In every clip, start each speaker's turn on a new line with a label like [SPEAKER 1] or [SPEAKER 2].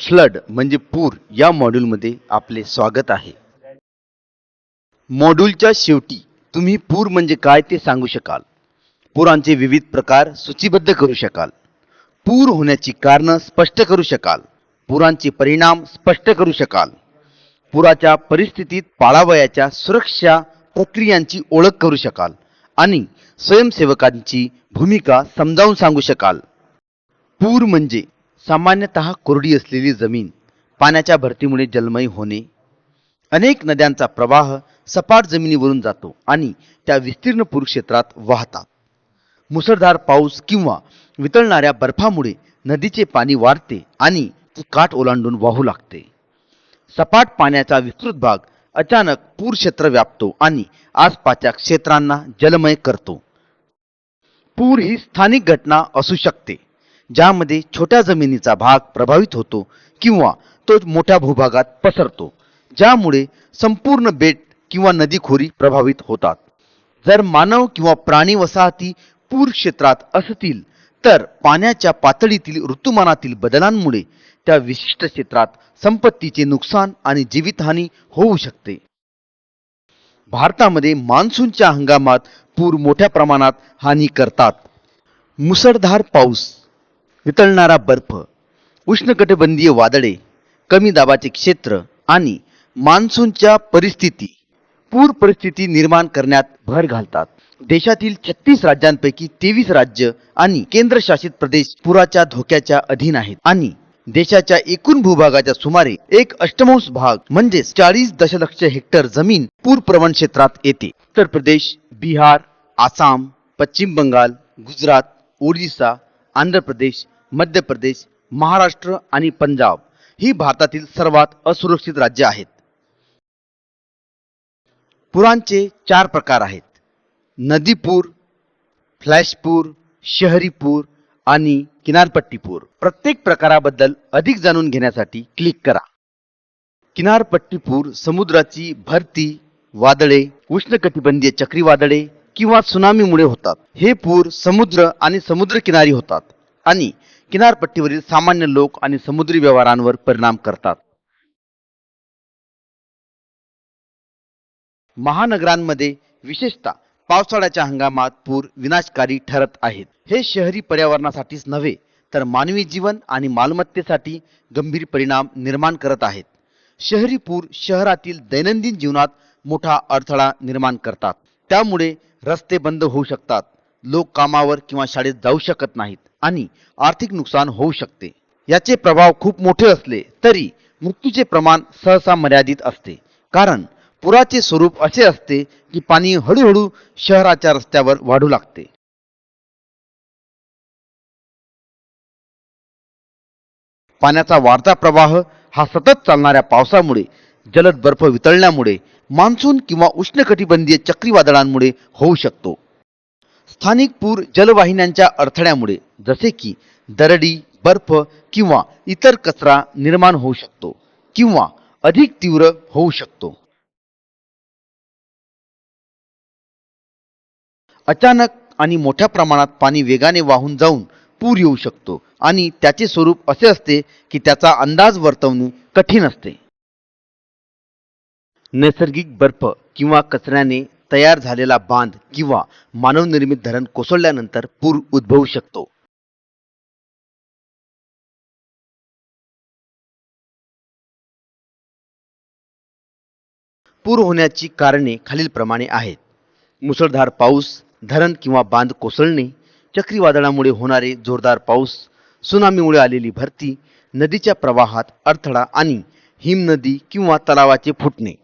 [SPEAKER 1] Flood म्हणजे पूर या मॉड्यूलमध्ये आपले स्वागत आहे. मॉड्यूलच्या शेवटी तुम्ही पूर म्हणजे काय ते सांगू शकाल. पुरांचे विविध प्रकार सूचीबद्ध करू शकाल. पूर होण्याची कारणं स्पष्ट करू शकाल. पुरांचे परिणाम स्पष्ट करू शकाल. पुराच्या परिस्थितीत पाळावयाच्या सुरक्षा प्रक्रियांची ओळख करू शकाल आणि स्वयंसेवकांची भूमिका समजावून सांगू शकाल. पूर म्हणजे सामान्यतः कोरडी असलेली जमीन पाण्याच्या भरतीमुळे जलमय होणे अनेक नद्यांचा प्रवाह सपाट जमिनीवरून जातो आणि त्या विस्तीर्ण पूर क्षेत्रात वाहतात. मुसळधार पाऊस किंवा वितळणाऱ्या बर्फामुळे नदीचे पाणी वाढते आणि ती काठ ओलांडून वाहू लागते. सपाट पाण्याचा विस्तृत भाग अचानक पूर क्षेत्र व्यापतो आणि आसपासच्या क्षेत्रांना जलमय करतो. पूर ही स्थानिक घटना असू शकते. ज्यामध्ये छोट्या जमिनीचा भाग प्रभावित होतो किंवा तो मोठ्या भूभागात पसरतो ज्यामुळे संपूर्ण बेट किंवा नदीखोरी प्रभावित होतात. जर मानव किंवा प्राणी वसाहती पूर क्षेत्रात असतील तर पाण्याच्या पातळीतील ऋतुमानातील बदलांमुळे त्या विशिष्ट क्षेत्रात संपत्तीचे नुकसान आणि जीवितहानी होऊ शकते. भारतामध्ये मान्सूनच्या हंगामात पूर मोठ्या प्रमाणात हानी करतात. मुसळधार पाऊस वितळणारा बर्फ उष्णकटिबंधीय वादळे कमी दाबाचे क्षेत्र आणि मान्सूनच्या परिस्थिती पूर परिस्थिती निर्माण करण्यात भर घालतात. देशातील छत्तीस राज्यांपैकी तेवीस राज्य आणि केंद्रशासित प्रदेश पुराच्या धोक्याच्या अधीन आहेत. आणि देशाच्या एकूण भूभागाच्या सुमारे एक अष्टमांश भाग म्हणजे चाळीस दशलक्ष हेक्टर जमीन पूर प्रवण क्षेत्रात येते. उत्तर प्रदेश बिहार आसाम पश्चिम बंगाल गुजरात ओडिसा आंध्र प्रदेश मध्य प्रदेश महाराष्ट्र आणि पंजाब ही भारतातील सर्वात असुरक्षित राज्य आहेत. पुरांचे चार प्रकार आहेत. नदीपूर फ्लॅशपूर शहरीपूर शहरी पूर आणि किनारपट्टी पूर प्रत्येक प्रकाराबद्दल अधिक जाणून घेण्यासाठी क्लिक करा. किनारपट्टी पूर समुद्राची भरती वादळे उष्णकटिबंधीय चक्रीवादळे किंवा सुनामीमुळे होतात. हे पूर समुद्र आणि समुद्रकिनारी होतात आणि किनारपट्टीवरील सामान्य लोक आणि समुद्री व्यवहारांवर परिणाम करतात. महानगरांमध्ये विशेषतः पावसाळ्याच्या हंगामात पूर विनाशकारी ठरत आहेत. हे शहरी पर्यावरणासाठीच नव्हे तर मानवी जीवन आणि मालमत्तेसाठी गंभीर परिणाम निर्माण करत आहेत. शहरी पूर शहरातील दैनंदिन जीवनात मोठा अडथळा निर्माण करतात. त्यामुळे रस्ते बंद होऊ शकतात. लोक कामावर किंवा शाळेत जाऊ शकत नाहीत आणि आर्थिक नुकसान होऊ शकते. याचे प्रभाव खूप मोठे असले तरी मृत्यूचे प्रमाण सहसा मर्यादित असते. कारण पुराचे स्वरूप असे असते की पाणी हळूहळू शहराच्या रस्त्यावर वाढू लागते. पाण्याचा वाढता प्रवाह हा सतत चालणाऱ्या पावसामुळे जलद बर्फ वितळण्यामुळे मान्सून किंवा उष्णकटिबंधीय चक्रीवादळांमुळे होऊ शकतो. स्थानिक पूर जलवाहिन्यांच्या अडथळ्यामुळे जसे की दरडी बर्फ किंवा इतर कचरा निर्माण होऊ शकतो किंवा अधिक तीव्र होऊ शकतो. अचानक आणि मोठ्या प्रमाणात पाणी वेगाने वाहून जाऊन पूर येऊ शकतो आणि त्याचे स्वरूप असे असते की त्याचा अंदाज वर्तवणे कठीण असते. नैसर्गिक बर्फ किंवा कचऱ्याने तयार झालेला बांध किंवा मानवनिर्मित धरण कोसळल्यानंतर पूर उद्भवू शकतो. पूर होण्याची कारणे खालीलप्रमाणे आहेत. मुसळधार पाऊस धरण किंवा बांध कोसळणे चक्रीवादळामुळे होणारे जोरदार पाऊस सुनामीमुळे आलेली भरती नदीच्या प्रवाहात अडथळा आणि हिमनदी किंवा तलावाचे फुटणे.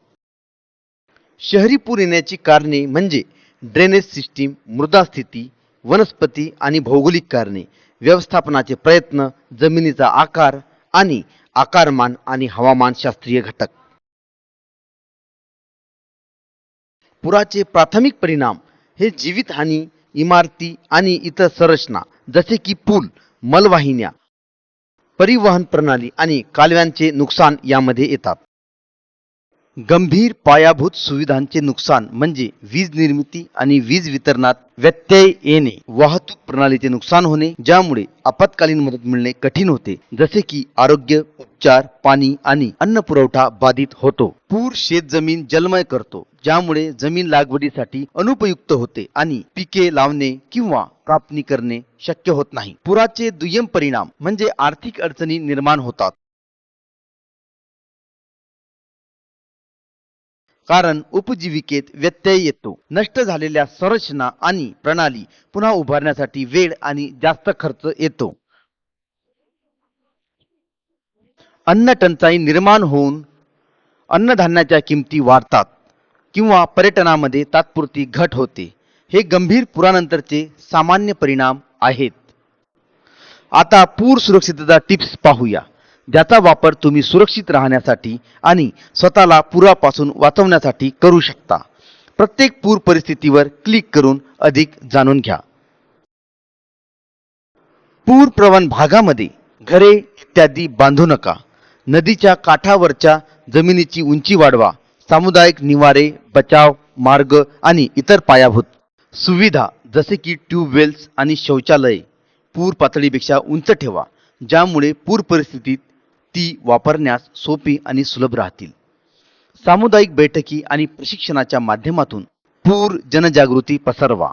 [SPEAKER 1] शहरी पूर येण्याची कारणे म्हणजे ड्रेनेज सिस्टीम मृदास्थिती वनस्पती आणि भौगोलिक कारणे व्यवस्थापनाचे प्रयत्न जमिनीचा आकार आणि आकारमान आणि हवामानशास्त्रीय घटक. पुराचे प्राथमिक परिणाम हे जीवितहानी इमारती आणि इतर संरचना जसे की पूल मलवाहिन्या परिवहन प्रणाली आणि कालव्यांचे नुकसान यामध्ये येतात. गंभीर पायाभूत सुविधांचे नुकसान म्हणजे वीज निर्मिती आणि वीज वितरणात व्यत्यय येणे वाहतूक प्रणालीचे नुकसान होणे ज्यामुळे आपत्कालीन मदत मिळणे कठीण होते. जसे की आरोग्य उपचार पाणी आणि अन्न पुरवठा बाधित होतो. पूर शेतजमीन जलमय करतो ज्यामुळे जमीन लागवडीसाठी अनुपयुक्त होते आणि पिके लावणे किंवा कापणी करणे शक्य होत नाही. पुराचे दुय्यम परिणाम म्हणजे आर्थिक अडचणी निर्माण होतात. कारण उपजीविकेत व्यत्यय येतो. नष्ट झालेल्या संरचना आणि प्रणाली पुन्हा उभारण्यासाठी वेळ आणि जास्त खर्च येतो. अन्न टंचाई निर्माण होऊन अन्नधान्याच्या किमती वाढतात किंवा पर्यटनामध्ये तात्पुरती घट होते. हे गंभीर पुरानंतरचे सामान्य परिणाम आहेत. आता पूर सुरक्षितता टिप्स पाहूया. ज्याचा वापर तुम्ही सुरक्षित राहण्यासाठी आणि स्वतःला पुरापासून वाचवण्यासाठी करू शकता. प्रत्येक पूर परिस्थितीवर क्लिक करून अधिक जाणून घ्या. पूर प्रवण भागामध्ये घरे इत्यादी बांधू नका. नदीच्या काठावरच्या जमिनीची उंची वाढवा. सामुदायिक निवारे बचाव मार्ग आणि इतर पायाभूत सुविधा जसे की ट्यूबवेल्स आणि शौचालये पूर पातळीपेक्षा उंच ठेवा ज्यामुळे पूर परिस्थितीत ती वापरण्यास सोपी आणि सुलभ राहतील. सामुदायिक बैठकी आणि प्रशिक्षणाच्या माध्यमातून पूर जनजागृती पसरवा.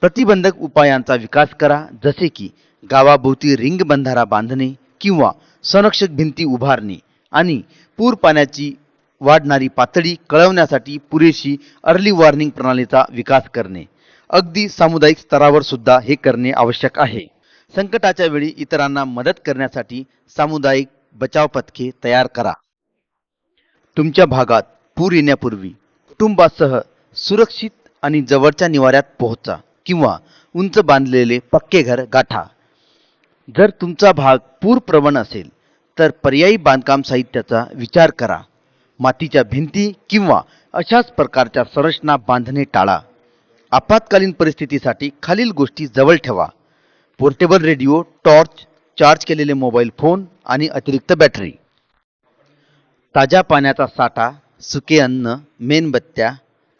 [SPEAKER 1] प्रतिबंधक उपायांचा विकास करा जसे की गावाभोवती रिंग बंधारा बांधणे किंवा संरक्षक भिंती उभारणे आणि पूर पाण्याची वाढणारी पातळी कळवण्यासाठी पुरेशी अर्ली वॉर्निंग प्रणालीचा विकास करणे. अगदी सामुदायिक स्तरावर सुद्धा हे करणे आवश्यक आहे. संकटाच्या वेळी इतरांना मदत करण्यासाठी सामुदायिक बचाव पथके तयार करा. तुमच्या भागात पूर येण्यापूर्वी कुटुंबासह सुरक्षित आणि जवळच्या निवाऱ्यात पोहोचा किंवा उंच बांधलेले पक्के घर गाठा. जर तुमचा भाग पूर प्रवण असेल तर पर्यायी बांधकाम साहित्याचा विचार करा. मातीच्या भिंती किंवा अशाच प्रकारच्या संरचना बांधणे टाळा. आपत्कालीन परिस्थितीसाठी खालील गोष्टी जवळ ठेवा. पोर्टेबल रेडिओ टॉर्च चार्ज केलेले मोबाईल फोन आणि अतिरिक्त बॅटरी. ताज्या पाण्याचा साठा सुके अन्न मेणबत्त्या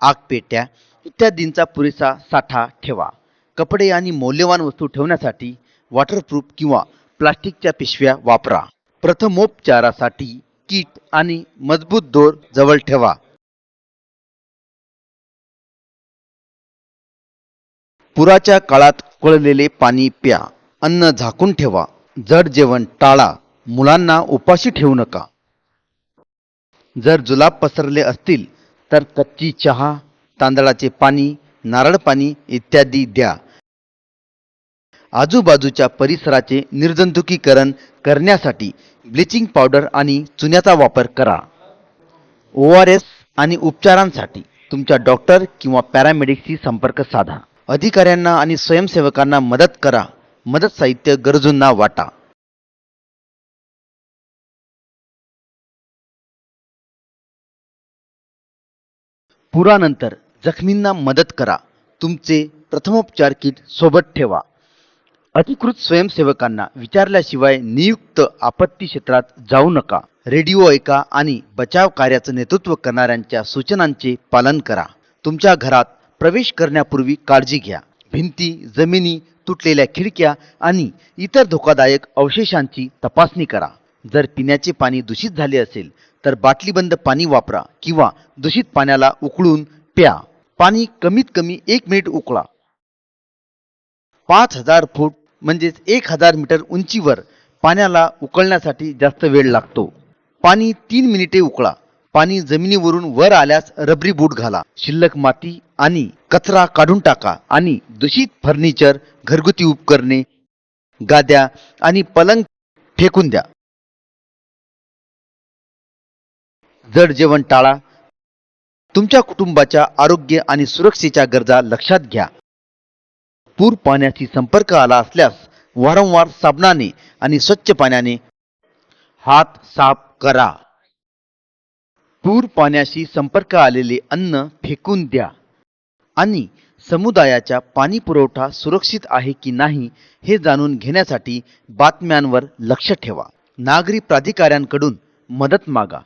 [SPEAKER 1] आगपेट्या इत्यादींचा पुरेसा साठा ठेवा. कपडे आणि मौल्यवान वस्तू ठेवण्यासाठी वॉटरप्रूफ किंवा प्लास्टिकच्या पिशव्या वापरा. प्रथमोपचारासाठी किट आणि मजबूत दोर जवळ ठेवा. पुराच्या काळात उकळलेले पाणी प्या. अन्न झाकून ठेवा. जड जेवण टाळा. मुलांना उपाशी ठेवू नका. जर जुलाब पसरले असतील तर कच्ची चहा तांदळाचे पाणी नारळ पाणी इत्यादी द्या. आजूबाजूच्या परिसराचे निर्जंतुकीकरण करण्यासाठी ब्लिचिंग पावडर आणि चुन्याचा वापर करा. ओ आर एस आणि उपचारांसाठी तुमच्या डॉक्टर किंवा पॅरामेडिक्सशी संपर्क साधा. अधिकाऱ्यांना आणि स्वयंसेवकांना मदत करा. मदत साहित्य गरजूंना वाटा. पुरानंतर जखमींना मदत करा. तुमचे प्रथमोपचार किट सोबत ठेवा. अधिकृत स्वयंसेवकांना विचारल्याशिवाय नियुक्त आपत्ती क्षेत्रात जाऊ नका. रेडिओ ऐका आणि बचाव कार्याचं नेतृत्व करणाऱ्यांच्या सूचनांचे पालन करा. तुमच्या घरात प्रवेश करण्यापूर्वी काळजी घ्या. भिंती जमिनी तुटलेल्या खिडक्या आणि इतर धोकादायक अवशेषांची तपासणी करा. जर पिण्याचे पाणी दूषित झाले असेल तर बाटलीबंद पाणी वापरा किंवा दूषित पाण्याला उकळून प्या. पाणी कमीत कमी एक मिनिट उकळा. पाच हजार फूट म्हणजेच एक हजार मीटर उंचीवर पाण्याला उकळण्यासाठी जास्त वेळ लागतो. पाणी तीन मिनिटे उकळा. पाणी जमिनीवरून वर आल्यास रबरी बूट घाला. शिल्लक माती आणि कचरा काढून टाका आणि दूषित फर्निचर घरगुती उपकरणे गाद्या आणि पलंग फेकून द्या. जड जेवण टाळा. तुमच्या कुटुंबाच्या आरोग्य आणि सुरक्षेच्या गरजा लक्षात घ्या. पूर पाण्याशी संपर्क आला असल्यास वारंवार साबणाने आणि स्वच्छ पाण्याने हात साफ करा. पूर पाण्याशी संपर्क आलेले अन्न फेकून द्या. आणि समुदायाच्या पाणी पुरवठा सुरक्षित आहे की नाही हे जाणून घेण्यासाठी बातम्यांवर लक्ष ठेवा. नागरी प्राधिकाऱ्यांकडून मदत मागा.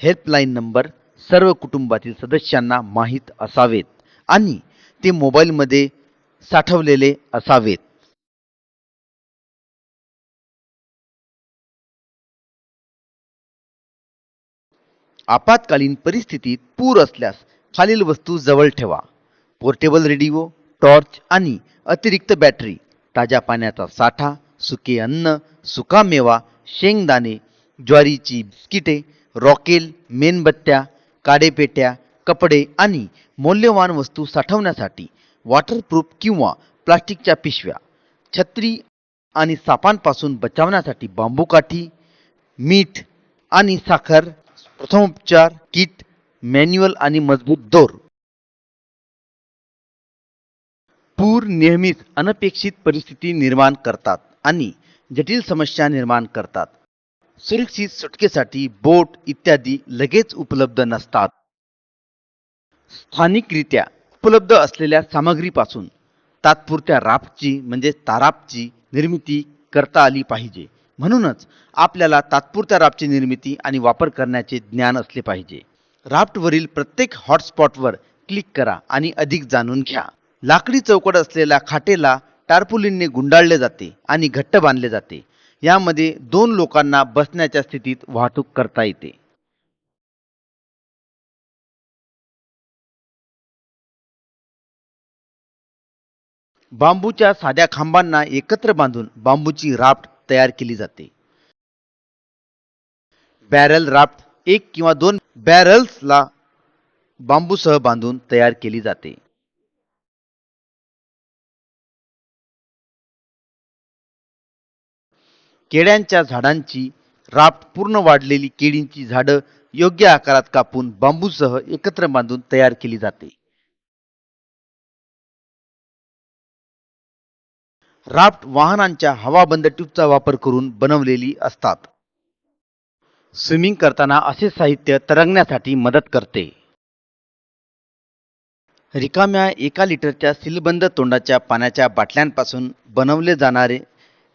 [SPEAKER 1] हेल्पलाईन नंबर सर्व कुटुंबातील सदस्यांना माहीत असावेत आणि ते मोबाईलमध्ये साठवलेले असावेत. आपत्कालीन परिस्थितीत पूर असल्यास खालील वस्तू जवळ ठेवा. पोर्टेबल रेडिओ टॉर्च आणि अतिरिक्त बॅटरी ताज्या पाण्याचा साठा सुके अन्न सुका मेवा शेंगदाणे ज्वारीची बिस्किटे रॉकेल मेणबत्त्या काडेपेट्या कपडे आणि मौल्यवान वस्तू साठवण्यासाठी वॉटरप्रूफ किंवा प्लास्टिकच्या पिशव्या छत्री आणि सापांपासून बचावण्यासाठी बांबू काठी मीठ आणि साखर प्रथम उपचार किट मॅन्युअल आणि मजबूत दोर. पूर नेहमीच अनपेक्षित परिस्थिती निर्माण करतात आणि जटिल समस्या निर्माण करतात. सुरक्षित सुटकेसाठी बोट इत्यादी लगेच उपलब्ध नसतात. स्थानिकरित्या उपलब्ध असलेल्या सामग्रीपासून तात्पुरत्या राफ्टची म्हणजे तारापची निर्मिती करता आली पाहिजे. म्हणूनच आपल्याला तात्पुरत्या राफ्टची निर्मिती आणि वापर करण्याचे ज्ञान असले पाहिजे. राफ्टवरील प्रत्येक हॉटस्पॉटवर क्लिक करा आणि अधिक जाणून घ्या. लाकडी चौकट असलेल्या खाटेला टार्पुलिनने गुंडाळले जाते आणि घट्ट बांधले जाते. यामध्ये दोन लोकांना बसण्याच्या स्थितीत वाहतूक करता येते. बांबूच्या साध्या खांबांना एकत्र बांधून बांबूची राफ्ट तयार केली जाते. बॅरल राफ्ट एक किंवा दोन बॅरल्सला बांबूसह बांधून तयार केली जाते. केड्यांच्या झाडांची राफ्ट पूर्ण वाढलेली केळींची झाडं योग्य आकारात कापून बांबूसह एकत्र बांधून तयार केली जाते. राफ्ट वाहनांच्या हवाबंद ट्यूबचा वापर करून बनवलेली असतात. स्विमिंग करताना असे साहित्य तरंगण्यासाठी मदत करते. रिकाम्या एका लिटरच्या सीलबंद तोंडाच्या पाण्याच्या बाटल्यांपासून बनवले जाणारे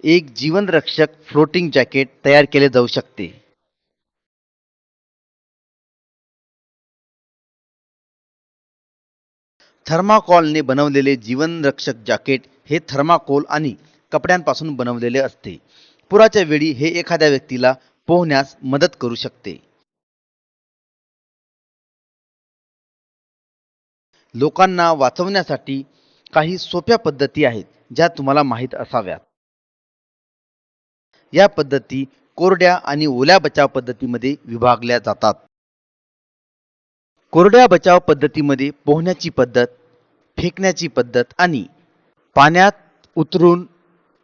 [SPEAKER 1] एक जीवनरक्षक फ्लोटिंग जॅकेट तयार केले जाऊ शकते. थर्माकॉलने बनवलेले जीवनरक्षक जॅकेट हे थर्माकोल आणि कपड्यांपासून बनवलेले असते. पुराच्या वेळी हे एखाद्या व्यक्तीला पोहण्यास मदत करू शकते. लोकांना वाचवण्यासाठी काही सोप्या पद्धती आहेत ज्या तुम्हाला माहीत असाव्यात. या पद्धती कोरड्या आणि ओल्या बचाव पद्धतीमध्ये विभागल्या जातात. कोरड्या बचाव पद्धतीमध्ये पोहण्याची पद्धत फेकण्याची पद्धत आणि पाण्यात उतरून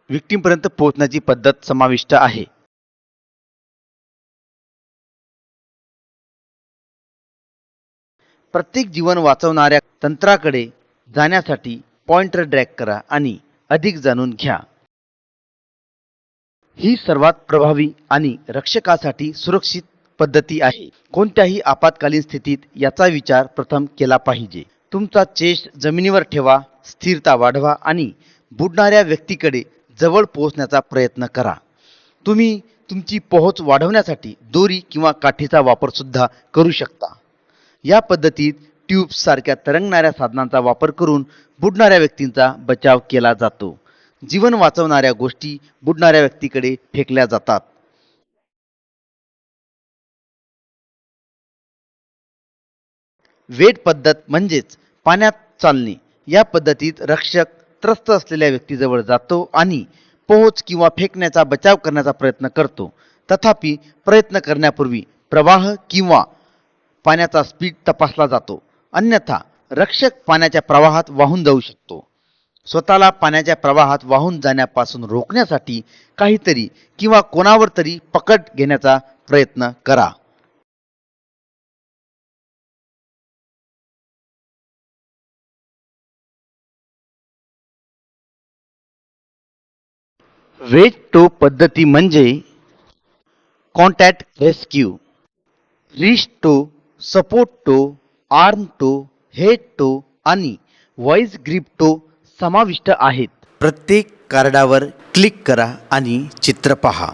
[SPEAKER 1] विक्टीमपर्यंत पोहोचण्याची पद्धत समाविष्ट आहे. प्रत्येक जीवन वाचवणाऱ्या तंत्राकडे जाण्यासाठी पॉइंटर ड्रॅग करा आणि अधिक जाणून घ्या. ही सर्वात प्रभावी आणि रक्षकासाठी सुरक्षित पद्धती आहे. कोणत्याही आपत्कालीन स्थितीत याचा विचार प्रथम केला पाहिजे. तुमचा चेस्ट जमिनीवर ठेवा स्थिरता वाढवा आणि बुडणाऱ्या व्यक्तीकडे जवळ पोहोचण्याचा प्रयत्न करा. तुम्ही तुमची पोहोच वाढवण्यासाठी दोरी किंवा काठीचा वापर सुद्धा करू शकता. या पद्धतीत ट्यूब्स सारख्या तरंगणाऱ्या साधनांचा वापर करून बुडणाऱ्या व्यक्तींचा बचाव केला जातो. जीवन वाचवणाऱ्या गोष्टी बुडणाऱ्या व्यक्तीकडे फेकल्या जातात. वेट पद्धत म्हणजेच पाण्यात चालणे. या पद्धतीत रक्षक त्रस्त असलेल्या व्यक्तीजवळ जातो आणि पोहोच किंवा फेकण्याचा बचाव करण्याचा प्रयत्न करतो. तथापि प्रयत्न करण्यापूर्वी प्रवाह किंवा पाण्याचा स्पीड तपासला जातो. अन्यथा रक्षक पाण्याच्या प्रवाहात वाहून जाऊ शकतो. स्वतःला पाण्याच्या प्रवाहात वाहून जाण्यापासून रोखण्यासाठी काहीतरी किंवा कोणावर तरी पकड घेण्याचा प्रयत्न करा. वेट टो पद्धती म्हणजे contact rescue wrist tow support tow arm tow head tow आणि व्हॉइस ग्रीप टो समाविष्ट आहेत. प्रत्येक कार्डावर क्लिक करा आणि चित्र पहा.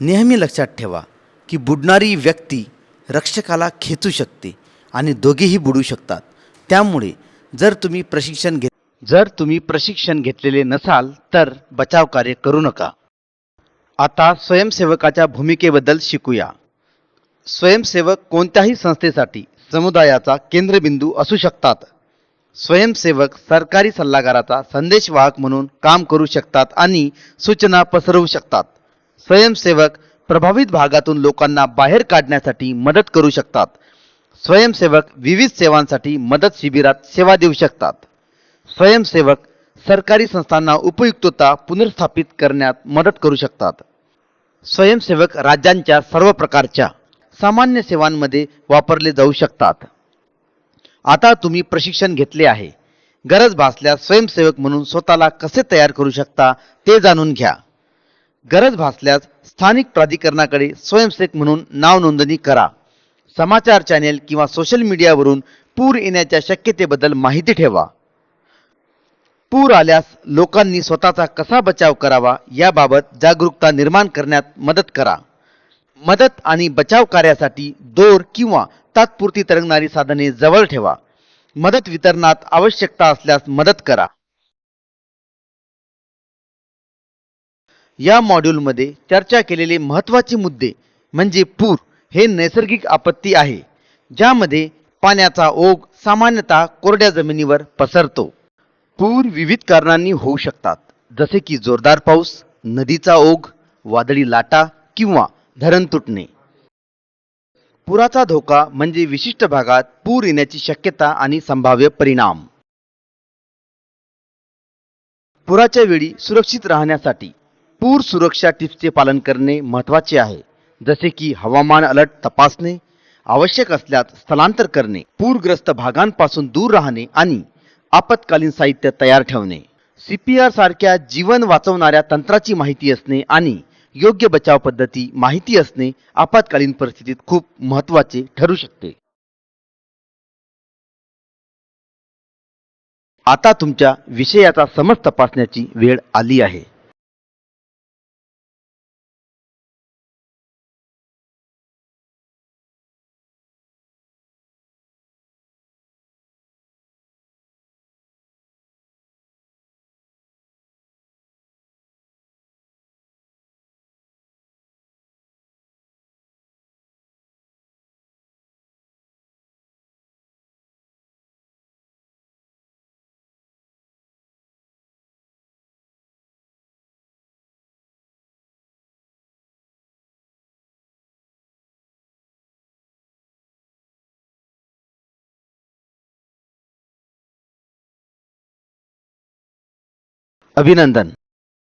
[SPEAKER 1] नेहमी लक्षात ठेवा की बुडणारी व्यक्ती रक्षकाला खेचू शकते आणि दोघेही बुडू शकतात. त्यामुळे जर तुम्ही प्रशिक्षण घेत जर तुम्ही प्रशिक्षण घेतलेले नसाल तर बचाव कार्य करू नका. आता स्वयंसेवकाच्या भूमिकेबद्दल शिकूया. स्वयंसेवक कोणत्याही संस्थेसाठी समुदायाचा केंद्रबिंदू असू शकतात. स्वयंसेवक सरकारी सल्लागाराचा संदेशवाहक म्हणून काम करू शकतात आणि सूचना पसरवू शकतात. स्वयंसेवक प्रभावित भागातून लोकांना बाहेर काढण्यासाठी मदत करू शकतात. स्वयंसेवक विविध सेवांसाठी मदत शिबिरात सेवा देऊ शकतात. स्वयंसेवक सरकारी संस्थांना उपयुक्तता पुनर्स्थापित करण्यात मदत करू शकतात. स्वयंसेवक राज्यांच्या सर्व प्रकारच्या सामान्य सेवांमध्ये वापरले जाऊ शकतात. आता तुम्ही प्रशिक्षण घेतले आहे. गरज भासल्यास स्वयंसेवक म्हणून स्वतःला कसे तयार करू शकता ते जाणून घ्या. गरज भासल्यास स्थानिक प्राधिकरणाकडे स्वयंसेवक म्हणून नाव नोंदणी करा. समाचार चॅनेल किंवा सोशल मीडियावरून पूर येण्याच्या शक्यतेबद्दल माहिती ठेवा. पूर आल्यास लोकांनी स्वतःचा कसा बचाव करावा याबाबत जागरूकता निर्माण करण्यात मदत करा. मदत आणि बचाव कार्यासाठी दोर किंवा तात्पुरती तरंगणारी साधने जवळ ठेवा. मदत वितरणात आवश्यकता असल्यास मदत करा. या मॉड्यूलमध्ये चर्चा केलेले महत्त्वाचे मुद्दे म्हणजे पूर हे नैसर्गिक आपत्ती आहे ज्यामध्ये पाण्याचा ओघ सामान्यतः कोरड्या जमिनीवर पसरतो. पूर विविध कारणांनी होऊ शकतात जसे की जोरदार पाऊस नदीचा ओघ वादळी लाटा किंवा धरण तुटणे. पुराचा धोका म्हणजे विशिष्ट भागात पूर येण्याची शक्यता आणि संभाव्य परिणाम. पुराच्या वेळी सुरक्षित राहण्यासाठी पूर सुरक्षा टिप्सचे पालन करणे महत्त्वाचे आहे. जसे की हवामान अलर्ट तपासणे आवश्यक असल्यास स्थलांतर करणे पूरग्रस्त भागांपासून दूर राहणे आणि आपत्कालीन साहित्य तयार ठेवणे. सीपीआर सारख्या जीवन वाचवणाऱ्या तंत्राची माहिती असणे आणि योग्य बचाव पद्धती माहिती असणे आपत्कालीन परिस्थितीत खूप महत्त्वाचे ठरू शकते. आता तुमच्या विषयाचा समज तपासण्याची वेळ आली आहे. અભિનંદન.